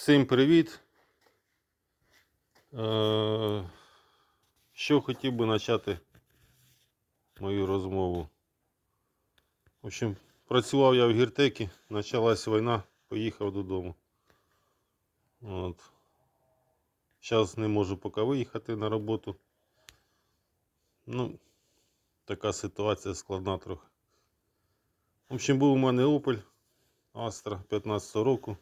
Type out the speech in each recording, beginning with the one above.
Всім привіт. Е, Що хотів би почати мою розмову. В общем, працював я в гіртекі, почалась війна, поїхав додому. От. Зараз не можу поки виїхати на роботу. Ну, така ситуація складна трохи. В общем, був у мене Opel Astra 15 року.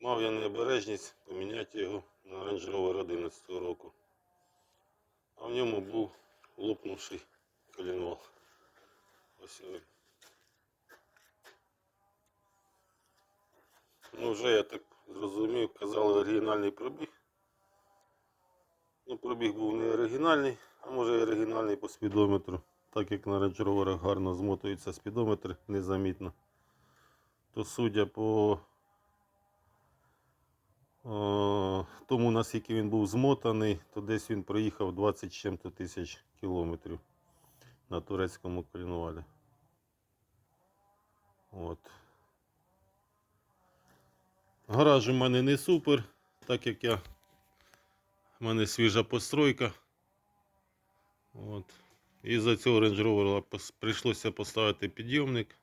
Мав я необережність поміняти його на Range Rover 11 року. А в ньому був лопнувший колінвал. Ось він. Ну, вже я так зрозумів, казали оригінальний пробіг. Ну, пробіг був не оригінальний, а може і оригінальний по спідометру. Так як на Range гарно змотується спідометр незамітно. То судя по Тому наскільки він був змотаний, то десь він проїхав 20 чим-то тисяч кілометрів на турецькому колінвалі. От. Гараж у мене не супер, так як я. У мене свіжа постройка. От. І за цього Range Rover прийшлося поставити підйомник.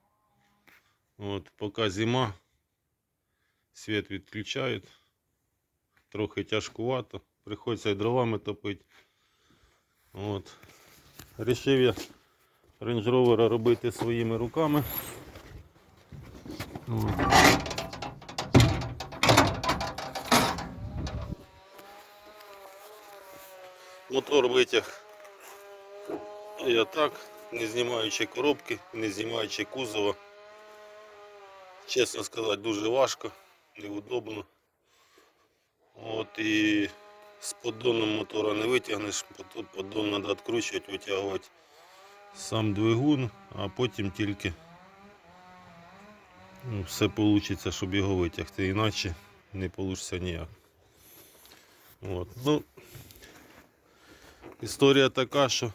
От, поки зима, світ відключають трохи тяжкувато. Приходиться і дровами топити. От. Рішив я Range Rover робити своїми руками. От. Мотор витяг я так, не знімаючи коробки, не знімаючи кузова. Чесно сказати, дуже важко, неудобно. От і з поддоном мотора не витягнеш, тут поддон треба відкручувати, витягувати сам двигун, а потім тільки ну, все вийде, щоб його витягти, іначе не вийде ніяк. От. Ну, історія така, що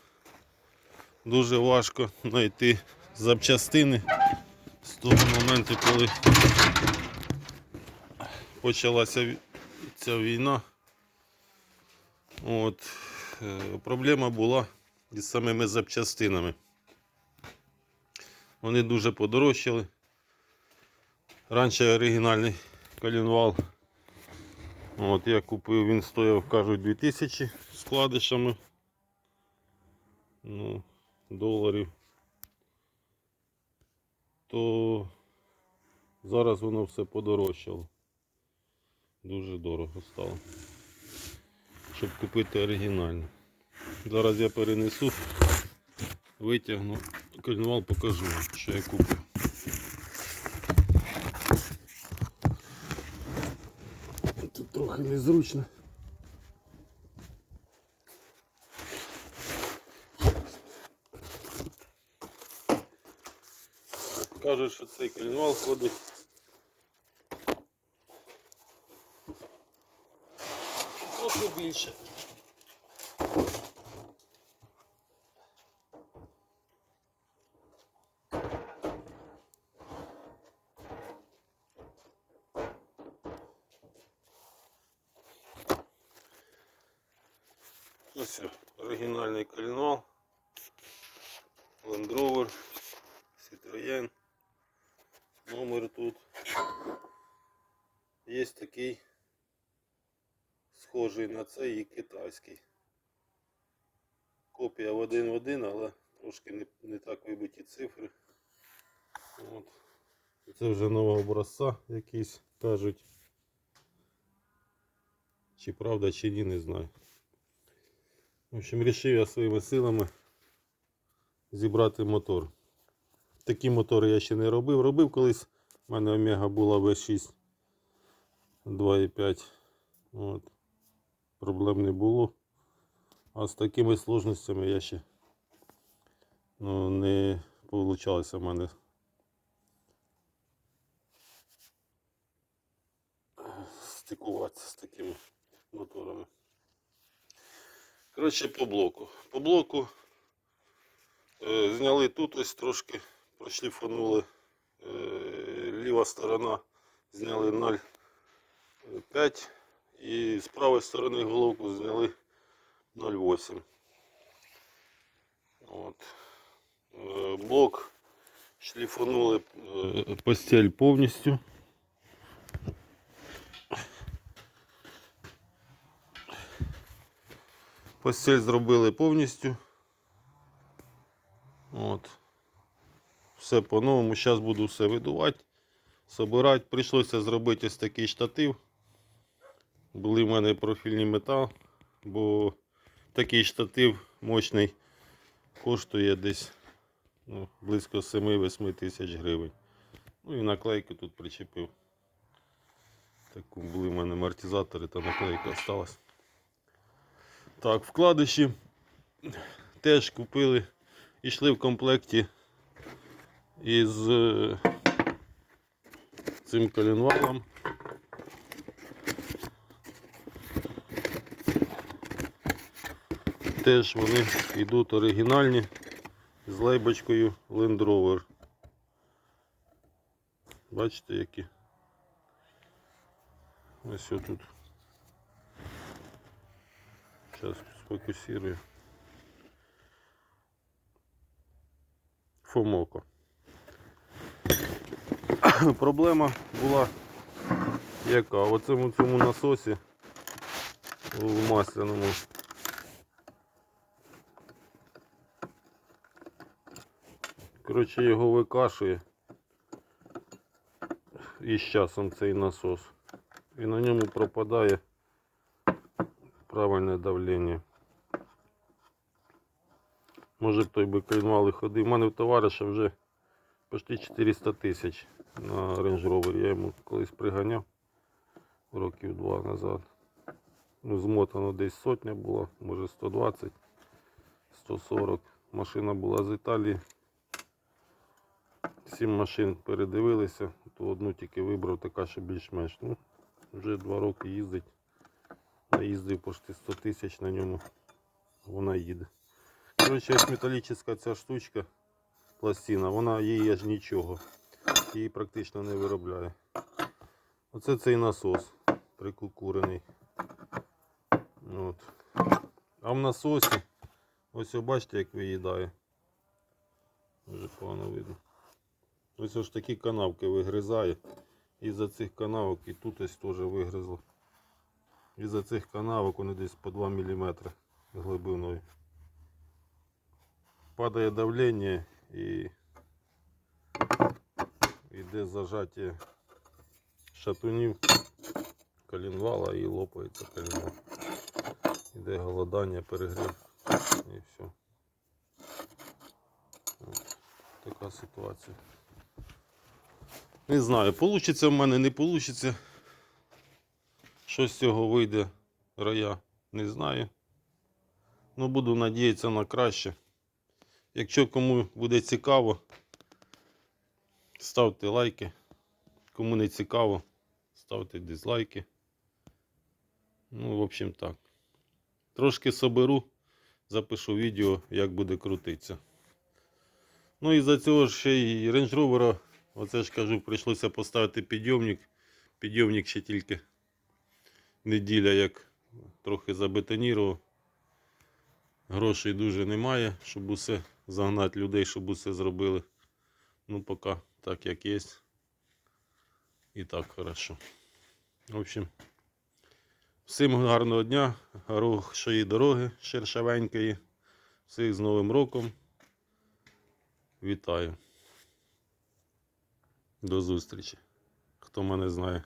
дуже важко знайти запчастини з того моменту, коли почалася ця війна. От, е, проблема була із самими запчастинами. Вони дуже подорожчали. Раніше оригінальний колінвал. От, я купив, він стояв, кажуть, 2000 з вкладишами. Ну, доларів. То зараз воно все подорожчало. Дуже дорого стало. Щоб купити оригінальне. Зараз я перенесу, витягну, кольнувал покажу, що я купив. Тут трохи незручно. Кажуть, що цей колінвал ходить трохи більше. Ось оригінальний колінвал. Land Rover, Citroën. Номер тут. Є такий схожий на цей і китайський. Копія в один в один, але трошки не, не так вибиті цифри. От. Це вже нового образця якийсь кажуть. Чи правда, чи ні, не знаю. В общем, вирішив я своїми силами зібрати мотор. Такі мотори я ще не робив. Робив колись. У мене Омега була V6 2,5. От. Проблем не було. А з такими сложностями я ще ну, не вийшло в мене. Стикуватися з такими моторами. Коротше, по блоку. По блоку е, зняли тут ось трошки, прошліфанули. Е, ліва сторона зняли 0 5 і з правої сторони головку зняли 0,8. От. Е, Блок шліфанули е, постель повністю. Постель зробили повністю. От. Все по-новому. Зараз буду все видувати, собирати. Прийшлося зробити ось такий штатив. Були в мене профільний метал, бо такий штатив мощний коштує десь ну, близько 7-8 тисяч гривень. Ну і наклейки тут причепив. Таку були в мене амортизатори та наклейка осталась. Так, вкладиші теж купили. Ішли в комплекті із е, цим коленвалом. Теж вони йдуть оригінальні з лейбочкою Land Rover. Бачите, які? Ось тут. Зараз сфокусирую. Фомоко. Проблема була яка? В цьому цьому насосі у масляному. Коротше, його викашує і з часом цей насос. І на ньому пропадає правильне давлення. Може той би клінвали ходив. У мене в товариша вже почти 400 тисяч на Range Rover. Я йому колись приганяв років два назад. Ну, змотано десь сотня була, може 120, 140. Машина була з Італії. Сім машин передивилися, то одну тільки вибрав, така що більш-менш. Ну, вже два роки їздить. Наїздив почти 100 тисяч на ньому. Вона їде. Коротше, ось металічна ця штучка, пластина, вона її аж нічого. Її практично не виробляє. Оце цей насос прикукурений. От. А в насосі, ось бачите, як виїдає. Вже погано видно. Ось ось такі канавки вигризає. І за цих канавок і тут ось теж вигризло. І за цих канавок вони десь по 2 мм глибиною. Падає давлення і йде зажаття шатунів колінвала і лопається колінвал. Іде голодання, перегрів і все. От, така ситуація. Не знаю, получиться в мене, не вийде. Що з цього вийде роя, не знаю. Ну, буду надіятися на краще. Якщо кому буде цікаво, ставте лайки. Кому не цікаво, ставте дизлайки. Ну, в общем так. Трошки соберу, запишу відео, як буде крутитися. Ну і за цього ще й Range Rover, оце ж кажу, прийшлося поставити підйомник. Підйомник ще тільки неділя, як трохи забетонірував. Грошей дуже немає, щоб усе загнати людей, щоб усе зробили. Ну, поки так як є. І так хорошо. В общем, всім гарного дня, хорошої дороги, шершавенької. Всіх з Новим роком. Вітаю. До зустрічі. Хто мене знає.